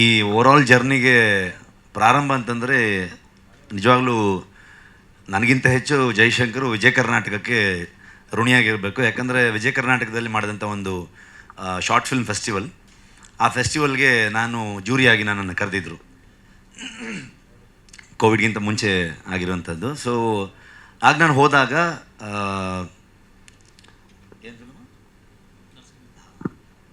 ಈ ಓವರಾಲ್ ಜರ್ನಿಗೆ ಪ್ರಾರಂಭ ಅಂತಂದರೆ ನಿಜವಾಗ್ಲೂ ನನಗಿಂತ ಹೆಚ್ಚು ಜೈಶಂಕರ್ ವಿಜಯ ಕರ್ನಾಟಕಕ್ಕೆ ಋಣಿಯಾಗಿರಬೇಕು. ಯಾಕಂದರೆ ವಿಜಯ ಕರ್ನಾಟಕದಲ್ಲಿ ಮಾಡಿದಂಥ ಒಂದು ಶಾರ್ಟ್ ಫಿಲ್ಮ್ ಫೆಸ್ಟಿವಲ್ ಆ ಫೆಸ್ಟಿವಲ್ಗೆ ನಾನು ಜೂರಿಯಾಗಿ ನನ್ನನ್ನು ಕರೆದಿದ್ರು. ಕೋವಿಡ್ಗಿಂತ ಮುಂಚೆ ಆಗಿರುವಂಥದ್ದು ಸೊ ಆಗ ನಾನು ಹೋದಾಗ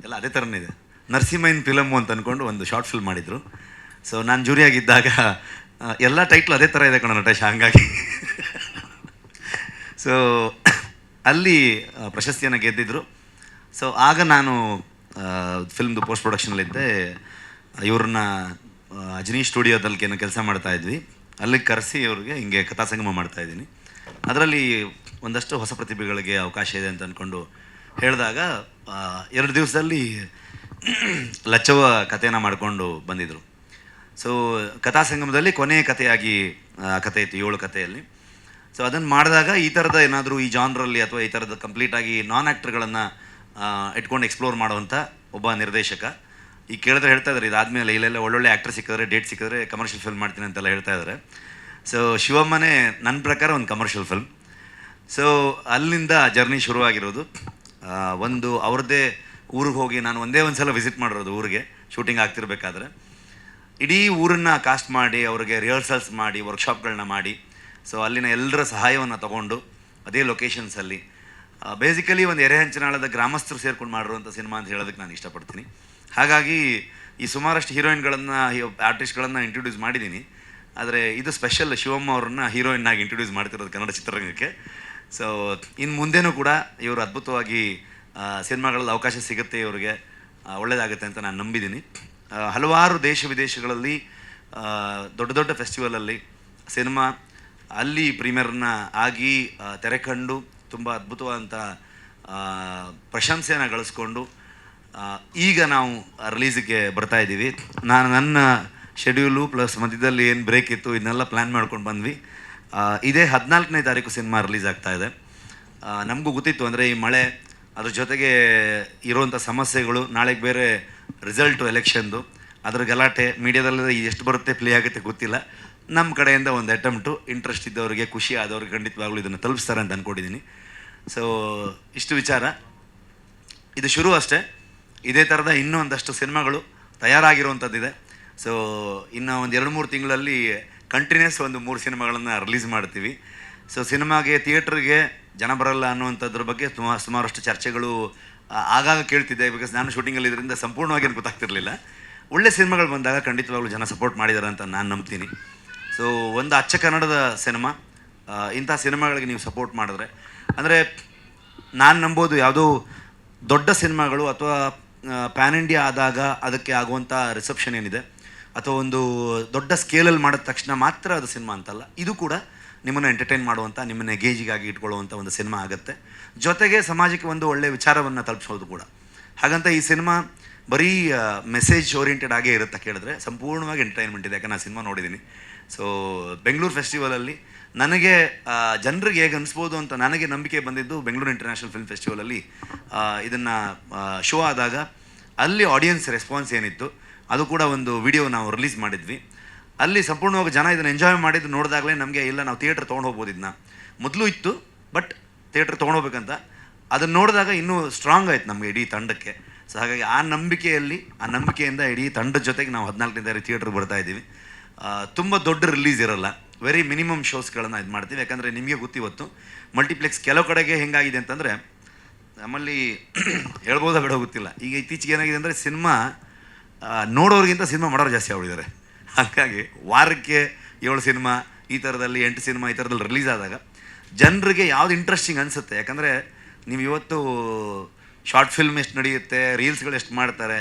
ಎಲ್ಲ ಅದೇ ಥರನೇ ಇದೆ. ನರಸಿಂಹಯ್ಯನ ಫಿಲಮ್ ಅಂತ ಅಂದ್ಕೊಂಡು ಒಂದು ಶಾರ್ಟ್ ಫಿಲ್ಮ್ ಮಾಡಿದರು. ಸೊ ನಾನು ಜೂರಿಯಾಗಿದ್ದಾಗ ಎಲ್ಲ ಟೈಟ್ಲು ಅದೇ ಥರ ಇದೆ ಕಣ ನಟೇಶ್, ಹಂಗಾಗಿ. ಸೊ ಅಲ್ಲಿ ಪ್ರಶಸ್ತಿಯನ್ನು ಗೆದ್ದಿದ್ರು. ಸೊ ಆಗ ನಾನು ಫಿಲ್ಮ್ದು ಪೋಸ್ಟ್ ಪ್ರೊಡಕ್ಷನಲ್ಲಿದ್ದೆ ಇವ್ರನ್ನ ಅಜನಿ ಸ್ಟುಡಿಯೋದಲ್ಲಿ ಏನೋ ಕೆಲಸ ಮಾಡ್ತಾ ಇದ್ವಿ. ಅಲ್ಲಿಗೆ ಕರೆಸಿ ಇವ್ರಿಗೆ ಹಿಂಗೆ ಕಥಾಸಂಗಮ ಮಾಡ್ತಾ ಇದ್ದೀನಿ. ಅದರಲ್ಲಿ ಒಂದಷ್ಟು ಹೊಸ ಪ್ರತಿಭೆಗಳಿಗೆ ಅವಕಾಶ ಇದೆ ಅಂತ ಅಂದ್ಕೊಂಡು ಹೇಳಿದಾಗ ಎರಡು ದಿವಸದಲ್ಲಿ ಲಚ್ಚವ ಕಥೆಯನ್ನು ಮಾಡಿಕೊಂಡು ಬಂದಿದ್ದರು ಸೊ ಕಥಾ ಸಂಗಮದಲ್ಲಿ ಕೊನೆಯ ಕಥೆಯಾಗಿ ಕಥೆ ಇತ್ತು, ಏಳು ಕಥೆಯಲ್ಲಿ. ಸೊ ಅದನ್ನು ಮಾಡಿದಾಗ ಈ ಥರದ ಏನಾದರೂ ಈ ಜಾನ್ರಲ್ಲಿ ಅಥವಾ ಈ ಥರದ ಕಂಪ್ಲೀಟಾಗಿ ನಾನ್ ಆ್ಯಕ್ಟರ್ಗಳನ್ನು ಇಟ್ಕೊಂಡು ಎಕ್ಸ್ಪ್ಲೋರ್ ಮಾಡುವಂಥ ಒಬ್ಬ ನಿರ್ದೇಶಕ. ಈ ಕೇಳಿದ್ರೆ ಹೇಳ್ತಾ ಇದ್ದಾರೆ ಇದಾದಮೇಲೆ ಇಲ್ಲೆಲ್ಲ ಒಳ್ಳೊಳ್ಳೆ ಆ್ಯಕ್ಟರ್ ಸಿಕ್ಕಿದ್ರೆ ಡೇಟ್ ಸಿಕ್ಕಿದ್ರೆ ಕಮರ್ಷಿಯಲ್ ಫಿಲ್ಮ್ ಮಾಡ್ತೀನಿ ಅಂತೆಲ್ಲ ಹೇಳ್ತಾ ಇದ್ದಾರೆ ಸೊ ಶಿವಮ್ಮನೇ ನನ್ನ ಪ್ರಕಾರ ಒಂದು ಕಮರ್ಷಿಯಲ್ ಫಿಲ್ಮ್ ಸೊ ಅಲ್ಲಿಂದ ಜರ್ನಿ ಶುರುವಾಗಿರೋದು. ಒಂದು ಅವ್ರದ್ದೇ ಊರಿಗೆ ಹೋಗಿ ನಾನು ಒಂದೇ ಒಂದು ಸಲ ವಿಸಿಟ್ ಮಾಡಿರೋದು ಊರಿಗೆ ಶೂಟಿಂಗ್ ಆಗ್ತಿರ್ಬೇಕಾದ್ರೆ. ಇಡೀ ಊರನ್ನ ಕಾಸ್ಟ್ ಮಾಡಿ, ಅವ್ರಿಗೆ ರಿಹರ್ಸಲ್ಸ್ ಮಾಡಿ ವರ್ಕ್ಶಾಪ್ಗಳನ್ನ ಮಾಡಿ. ಸೊ ಅಲ್ಲಿನ ಎಲ್ಲರ ಸಹಾಯವನ್ನು ತಗೊಂಡು ಅದೇ ಲೊಕೇಶನ್ಸಲ್ಲಿ ಬೇಸಿಕಲಿ ಒಂದು ಎರೆಹಂಚನಾಳದ ಗ್ರಾಮಸ್ಥರು ಸೇರ್ಕೊಂಡು ಮಾಡಿರುವಂಥ ಸಿನಿಮಾ ಅಂತ ಹೇಳೋದಕ್ಕೆ ನಾನು ಇಷ್ಟಪಡ್ತೀನಿ. ಹಾಗಾಗಿ ಈ ಸುಮಾರಷ್ಟು ಹೀರೋಯಿನ್ಗಳನ್ನು ಆರ್ಟಿಸ್ಟ್ಗಳನ್ನು ಇಂಟ್ರೊಡ್ಯೂಸ್ ಮಾಡಿದ್ದೀನಿ ಆದರೆ ಇದು ಸ್ಪೆಷಲ್ ಶಿವಮ್ಮ ಅವ್ರನ್ನ ಹೀರೋಯಿನ್ನಾಗಿ ಇಂಟ್ರೊಡ್ಯೂಸ್ ಮಾಡ್ತಿರೋದು ಕನ್ನಡ ಚಿತ್ರರಂಗಕ್ಕೆ. ಸೊ ಇನ್ನು ಮುಂದೆನೂ ಕೂಡ ಇವರು ಅದ್ಭುತವಾಗಿ ಸಿನಿಮಾಗಳಲ್ಲಿ ಅವಕಾಶ ಸಿಗುತ್ತೆ ಇವರಿಗೆ. ಒಳ್ಳೆಯದಾಗುತ್ತೆ ಅಂತ ನಾನು ನಂಬಿದ್ದೀನಿ. ಹಲವಾರು ದೇಶ ವಿದೇಶಗಳಲ್ಲಿ ದೊಡ್ಡ ದೊಡ್ಡ ಫೆಸ್ಟಿವಲಲ್ಲಿ ಸಿನಿಮಾ ಅಲ್ಲಿ ಪ್ರೀಮಿಯರ್ನ ಆಗಿ ತೆರೆ ಕಂಡು ತುಂಬ ಅದ್ಭುತವಾದಂಥ ಪ್ರಶಂಸೆಯನ್ನು ಗಳಿಸ್ಕೊಂಡು ಈಗ ನಾವು ರಿಲೀಸಿಗೆ ಬರ್ತಾ ಇದ್ದೀವಿ. ನಾನು ನನ್ನ ಶೆಡ್ಯೂಲು ಪ್ಲಸ್ ಮಧ್ಯದಲ್ಲಿ ಏನು ಬ್ರೇಕ್ ಇತ್ತು ಇದನ್ನೆಲ್ಲ ಪ್ಲ್ಯಾನ್ ಮಾಡ್ಕೊಂಡು ಬಂದ್ವಿ. ಇದೇ ಹದಿನಾಲ್ಕನೇ ತಾರೀಕು ಸಿನಿಮಾ ರಿಲೀಸ್ ಆಗ್ತಾ ಇದೆ. ನಮಗೂ ಗೊತ್ತಿತ್ತು ಅಂದರೆ ಈ ಮಳೆ ಅದ್ರ ಜೊತೆಗೆ ಇರುವಂಥ ಸಮಸ್ಯೆಗಳು, ನಾಳೆಗೆ ಬೇರೆ ರಿಸಲ್ಟು ಎಲೆಕ್ಷನ್ದು ಅದ್ರ ಗಲಾಟೆ ಮೀಡಿಯಾದಲ್ಲಿ ಎಷ್ಟು ಬರುತ್ತೆ ಪ್ಲೇ ಆಗುತ್ತೆ ಗೊತ್ತಿಲ್ಲ. ನಮ್ಮ ಕಡೆಯಿಂದ ಒಂದು ಅಟೆಂಪ್ಟು ಇಂಟ್ರೆಸ್ಟ್ ಇದ್ದವರಿಗೆ, ಖುಷಿ ಆದವ್ರಿಗೆ ಖಂಡಿತವಾಗ್ಲೂ ಇದನ್ನು ತಲುಪಿಸ್ತಾರೆ ಅಂತ ಅಂದ್ಕೊಂಡಿದ್ದೀನಿ ಸೊ ಇಷ್ಟು ವಿಚಾರ. ಇದು ಶುರು ಅಷ್ಟೇ. ಇದೇ ಥರದ ಇನ್ನೂ ಒಂದಷ್ಟು ಸಿನಿಮಾಗಳು ತಯಾರಾಗಿರುವಂಥದ್ದಿದೆ ಸೊ ಇನ್ನು ಒಂದು ಎರಡು ಮೂರು ತಿಂಗಳಲ್ಲಿ ಕಂಟಿನ್ಯೂಸ್ ಒಂದು ಮೂರು ಸಿನಿಮಾಗಳನ್ನು ರಿಲೀಸ್ ಮಾಡ್ತೀವಿ. ಸೊ ಸಿನಿಮಾಗೆ ಥಿಯೇಟ್ರಿಗೆ ಜನ ಬರಲ್ಲ ಅನ್ನುವಂಥದ್ರ ಬಗ್ಗೆ ಸುಮಾ, ಸುಮಾರಷ್ಟು ಚರ್ಚೆಗಳು ಆಗಾಗ ಕೇಳ್ತಿದ್ದೆ ಬಿಕಾಸ್ ನಾನು ಶೂಟಿಂಗಲ್ಲಿ ಇದರಿಂದ ಸಂಪೂರ್ಣವಾಗಿ ಏನು ಗೊತ್ತಾಗ್ತಿರ್ಲಿಲ್ಲ. ಒಳ್ಳೆ ಸಿನಿಮಾಗಳು ಬಂದಾಗ ಖಂಡಿತವಾಗ್ಲೂ ಜನ ಸಪೋರ್ಟ್ ಮಾಡಿದ್ದಾರೆ ಅಂತ ನಾನು ನಂಬ್ತೀನಿ. ಸೊ ಒಂದು ಅಚ್ಚ ಕನ್ನಡದ ಸಿನಿಮಾ ಇಂಥ ಸಿನಿಮಾಗಳಿಗೆ ನೀವು ಸಪೋರ್ಟ್ ಮಾಡಿದ್ರೆ. ಅಂದರೆ, ನಾನು ನಂಬೋದು ಯಾವುದೋ ದೊಡ್ಡ ಸಿನಿಮಾಗಳು ಅಥವಾ ಪ್ಯಾನ್ ಇಂಡಿಯಾ ಆದಾಗ ಅದಕ್ಕೆ ಆಗುವಂಥ ರಿಸೆಪ್ಷನ್ ಏನಿದೆ? ಅಥವಾ ಒಂದು ದೊಡ್ಡ ಸ್ಕೇಲಲ್ಲಿ ಮಾಡಿದ ತಕ್ಷಣ ಮಾತ್ರ ಅದು ಸಿನಿಮಾ ಅಂತಲ್ಲ. ಇದು ಕೂಡ ನಿಮ್ಮನ್ನು ಎಂಟರ್ಟೈನ್ ಮಾಡುವಂಥ ನಿಮ್ಮನ್ನು ಗೇಜಿಗಾಗಿ ಇಟ್ಕೊಳ್ಳುವಂಥ ಒಂದು ಸಿನಿಮಾ ಆಗುತ್ತೆ. ಜೊತೆಗೆ ಸಮಾಜಕ್ಕೆ ಒಂದು ಒಳ್ಳೆಯ ವಿಚಾರವನ್ನು ತಲುಪಿಸೋದು ಕೂಡ. ಹಾಗಂತ ಈ ಸಿನಿಮಾ ಬರೀ ಮೆಸೇಜ್ ಓರಿಯೆಂಟೆಡ್ ಆಗೇ ಇರುತ್ತೆ ಕೇಳಿದ್ರೆ ಸಂಪೂರ್ಣವಾಗಿ ಎಂಟರ್ಟೈನ್ಮೆಂಟ್ ಇದೆ. ಯಾಕಂದ್ರೆ ನಾನು ಸಿನಿಮಾ ನೋಡಿದ್ದೀನಿ ಸೊ ಬೆಂಗಳೂರು ಫೆಸ್ಟಿವಲಲ್ಲಿ ನನಗೆ ಜನರಿಗೆ ಹೇಗೆ ಅನಿಸ್ಬೋದು ಅಂತ ನನಗೆ ನಂಬಿಕೆ ಬಂದಿದ್ದು ಬೆಂಗಳೂರು ಇಂಟರ್ನ್ಯಾಷನಲ್ ಫಿಲ್ಮ್ ಫೆಸ್ಟಿವಲಲ್ಲಿ ಇದನ್ನು ಶೋ ಆದಾಗ ಅಲ್ಲಿ ಆಡಿಯನ್ಸ್ ರೆಸ್ಪಾನ್ಸ್ ಏನಿತ್ತು, ಅದು ಕೂಡ ಒಂದು ವಿಡಿಯೋ ನಾವು ರಿಲೀಸ್ ಮಾಡಿದ್ವಿ. ಅಲ್ಲಿ ಸಂಪೂರ್ಣವಾಗಿ ಜನ ಇದನ್ನು ಎಂಜಾಯ್ ಮಾಡಿದ್ದು ನೋಡಿದಾಗಲೇ ನಮಗೆ ಇಲ್ಲ, ನಾವು ಥಿಯೇಟ್ರ್ ತೊಗೊಂಡು ಹೋಗ್ಬೋದು ಇದನ್ನ ಮೊದಲು ಇತ್ತು ಬಟ್ ಥಿಯೇಟ್ರ್ ತೊಗೊಂಡೋಗ್ಬೇಕಂತ ಅದನ್ನು ನೋಡಿದಾಗ ಇನ್ನೂ ಸ್ಟ್ರಾಂಗ್ ಆಯ್ತು ನಮಗೆ ಇಡೀ ತಂಡಕ್ಕೆ. ಸೊ ಹಾಗಾಗಿ ಆ ನಂಬಿಕೆಯಲ್ಲಿ, ಆ ನಂಬಿಕೆಯಿಂದ ಇಡೀ ತಂಡದ ಜೊತೆಗೆ ನಾವು ಹದಿನಾಲ್ಕನೇ ತಾರೀಕು ಥಿಯೇಟ್ರಿಗೆ ಬರ್ತಾ ಇದ್ದೀವಿ. ತುಂಬ ದೊಡ್ಡ ರಿಲೀಸ್ ಇರಲ್ಲ. ವೆರಿ ಮಿನಿಮಮ್ ಶೋಸ್ಗಳನ್ನು ಇದು ಮಾಡ್ತೀವಿ. ಯಾಕಂದರೆ ನಿಮಗೆ ಗೊತ್ತಿವತ್ತು ಮಲ್ಟಿಪ್ಲೆಕ್ಸ್ ಕೆಲವು ಕಡೆಗೆ ಹೆಂಗಾಗಿದೆ ಅಂತಂದರೆ, ನಮ್ಮಲ್ಲಿ ಹೇಳ್ಬೋದಾ ಬೇಡ ಗೊತ್ತಿಲ್ಲ. ಈಗ ಇತ್ತೀಚೆಗೆ ಏನಾಗಿದೆ ಅಂದರೆ ಸಿನಿಮಾ ನೋಡೋರಿಗಿಂತ ಸಿನಿಮಾ ಮಾಡೋರು ಜಾಸ್ತಿ ಆಗಿದ್ದಾರೆ ಹಾಗಾಗಿ ವಾರಕ್ಕೆ ಏಳು ಸಿನಿಮಾ, ಈ ಥರದಲ್ಲಿ ಎಂಟು ಸಿನಿಮಾ, ಈ ಥರದಲ್ಲಿ ರಿಲೀಸ್ ಆದಾಗ ಜನರಿಗೆ ಯಾವ್ದು ಇಂಟ್ರೆಸ್ಟಿಂಗ್ ಅನಿಸುತ್ತೆ? ಯಾಕಂದರೆ ನೀವು ಇವತ್ತು ಶಾರ್ಟ್ ಫಿಲ್ಮ್ ಎಷ್ಟು ನಡೆಯುತ್ತೆ ರೀಲ್ಸ್ಗಳು ಎಷ್ಟು ಮಾಡ್ತಾರೆ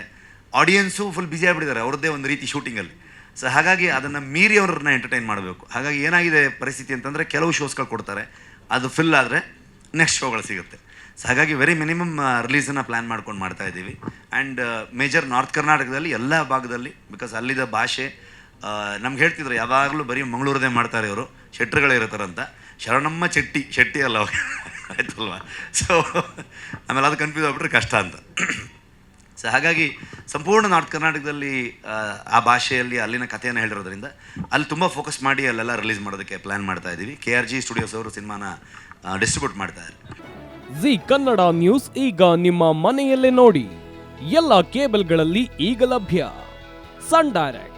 ಆಡಿಯನ್ಸು ಫುಲ್ ಬ್ಯುಸಿ ಆಗಿಬಿಟ್ಟಿದ್ದಾರೆ, ಅವ್ರದ್ದೇ ಒಂದು ರೀತಿ ಶೂಟಿಂಗಲ್ಲಿ ಸೊ ಹಾಗಾಗಿ ಅದನ್ನು ಮೀರಿ ಅವ್ರನ್ನ ಎಂಟರ್ಟೈನ್ ಮಾಡಬೇಕು. ಹಾಗಾಗಿ ಏನಾಗಿದೆ ಪರಿಸ್ಥಿತಿ ಅಂತಂದರೆ ಕೆಲವು ಶೋಸ್ಗಳು ಕೊಡ್ತಾರೆ, ಅದು ಫಿಲ್ ಆದರೆ ನೆಕ್ಸ್ಟ್ ಶೋಗಳು ಸಿಗುತ್ತೆ. ಸೊ ಹಾಗಾಗಿ ವೆರಿ ಮಿನಿಮಮ್ ರಿಲೀಸನ್ನು ಪ್ಲ್ಯಾನ್ ಮಾಡ್ಕೊಂಡು ಮಾಡ್ತಾ ಇದ್ದೀವಿ. ಆ್ಯಂಡ್ ಮೇಜರ್ ನಾರ್ತ್ ಕರ್ನಾಟಕದಲ್ಲಿ ಎಲ್ಲ ಭಾಗದಲ್ಲಿ ಬಿಕಾಸ್ ಅಲ್ಲಿದ ಭಾಷೆ ನಮ್ಗೆ ಹೇಳ್ತಿದ್ರು ಯಾವಾಗಲೂ ಬರೀ ಮಂಗಳೂರದೇ ಮಾಡ್ತಾರೆ ಇವರು. ಶೆಟ್ರುಗಳೇ ಇರ್ತಾರಂತ. ಶರಣಮ್ಮ ಚೆಟ್ಟಿ ಶೆಟ್ಟಿ ಅಲ್ಲ ಅವರು. ಆಯ್ತಲ್ವಾ? ಸೊ ಆಮೇಲೆ ಅದು ಕನ್ಫ್ಯೂಸ್ ಆಗ್ಬಿಟ್ರೆ ಕಷ್ಟ ಅಂತ. ಸೊ ಹಾಗಾಗಿ ಸಂಪೂರ್ಣ ನಾರ್ತ್ ಕರ್ನಾಟಕದಲ್ಲಿ ಆ, ಭಾಷೆಯಲ್ಲಿ ಅಲ್ಲಿನ ಕಥೆಯನ್ನು ಹೇಳಿರೋದ್ರಿಂದ ಅಲ್ಲಿ ತುಂಬ ಫೋಕಸ್ ಮಾಡಿ ಅಲ್ಲೆಲ್ಲ ರಿಲೀಸ್ ಮಾಡೋದಕ್ಕೆ ಪ್ಲ್ಯಾನ್ ಮಾಡ್ತಾ ಇದ್ದೀವಿ. ಕೆ ಆರ್ ಜಿ ಸ್ಟುಡಿಯೋಸ್ ಅವರು ಸಿನಿಮಾನ ಡಿಸ್ಟ್ರಿಬ್ಯೂಟ್ ಮಾಡ್ತಾ ಇದ್ದಾರೆ. ಜಿ ಕನ್ನಡ ನ್ಯೂಸ್ ಈಗ ನಿಮ್ಮ ಮನೆಯಲ್ಲೇ ನೋಡಿ. ಎಲ್ಲ ಕೇಬಲ್ಗಳಲ್ಲಿ ಈಗ ಲಭ್ಯ. Sun Direct.